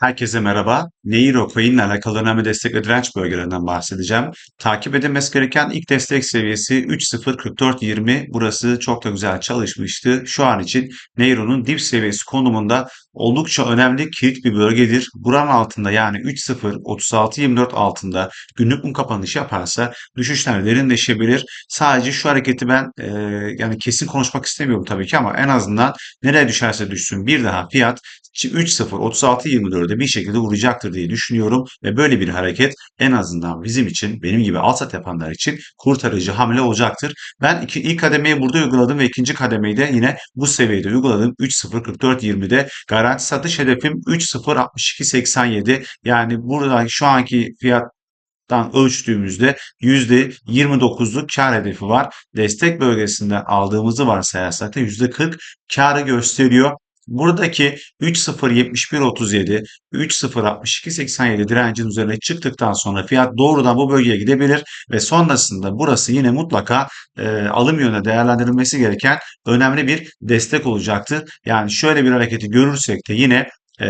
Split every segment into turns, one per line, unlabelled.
Herkese merhaba. Neiro coin ile alakalı önemli destek ve direnç bölgelerinden bahsedeceğim. Takip edilmesi gereken ilk destek seviyesi 3.04420. Burası çok da güzel çalışmıştı. Şu an için Neiro'nun dip seviyesi konumunda oldukça önemli kilit bir bölgedir. Buranın altında yani 3.03624 altında günlük mum kapanış yaparsa düşüşler derinleşebilir. Sadece şu hareketi ben e, yani kesin konuşmak istemiyorum tabii ki ama en azından nereye düşerse düşsün bir daha fiyat 3.0-36-24'de bir şekilde vuracaktır diye düşünüyorum ve böyle bir hareket en azından bizim için benim gibi al sat yapanlar için kurtarıcı hamle olacaktır. Ben iki, ilk kademeyi burada uyguladım ve ikinci kademeyi de yine bu seviyede uyguladım. 3.044.20'de garanti satış hedefim 3.062.87 yani burada şu anki fiyat ölçtüğümüzde %29'luk kar hedefi var. Destek bölgesinden aldığımızı varsayarsak da %40 karı gösteriyor. Buradaki 3.07137, 3.06287 direncin üzerine çıktıktan sonra fiyat doğrudan bu bölgeye gidebilir ve sonrasında burası yine mutlaka e, alım yönüne değerlendirilmesi gereken önemli bir destek olacaktır. Yani şöyle bir hareketi görürsek de yine e,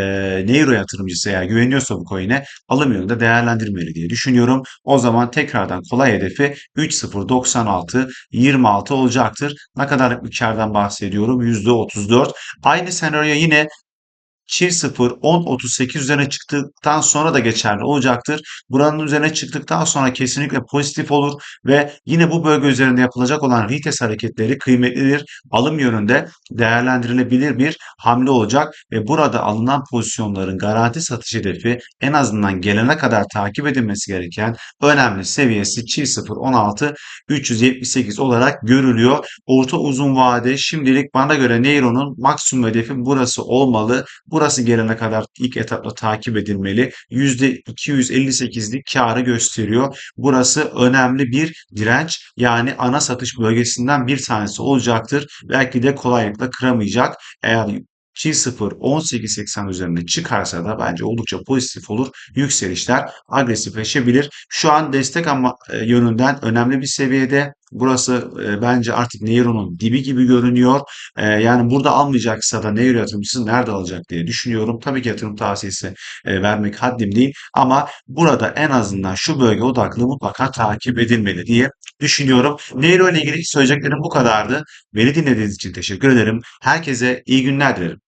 Neuro yatırımcısı eğer güveniyorsa bu coin'e alım yönünde değerlendirmeli diye düşünüyorum. O zaman tekrardan kolay hedefi 3.096 26 olacaktır. Ne kadar kardan bahsediyorum? %34. Aynı senaryo yine çift 0 10 38 üzerine çıktıktan sonra da geçerli olacaktır. Buranın üzerine çıktıktan sonra kesinlikle pozitif olur ve yine bu bölge üzerinde yapılacak olan retest hareketleri kıymetlidir. Alım yönünde değerlendirilebilir bir hamle olacak ve burada alınan pozisyonların garanti satış hedefi en azından gelene kadar takip edilmesi gereken önemli seviyesi çift 0 16 378 olarak görülüyor. Orta uzun vade şimdilik bana göre Neiro'nun maksimum hedefi burası olmalı. Burası gelene kadar ilk etapta takip edilmeli. %258'lik karı gösteriyor. Burası önemli bir direnç yani ana satış bölgesinden bir tanesi olacaktır. Belki de kolaylıkla kıramayacak. Eğer çift 0 18.80 üzerinde çıkarsa da bence oldukça pozitif olur. Yükselişler agresifleşebilir. Şu an destek ama e, yönünden önemli bir seviyede. Burası e, bence artık Neiro'nun dibi gibi görünüyor. E, yani burada almayacaksa da Neiro yatırımcısı nerede alacak diye düşünüyorum. Tabii ki yatırım tavsiyesi e, vermek haddim değil ama burada en azından şu bölge odaklı mutlaka takip edilmeli diye düşünüyorum. Neiro ile ilgili söyleyeceklerim bu kadardı. Beni dinlediğiniz için teşekkür ederim. Herkese iyi günler dilerim.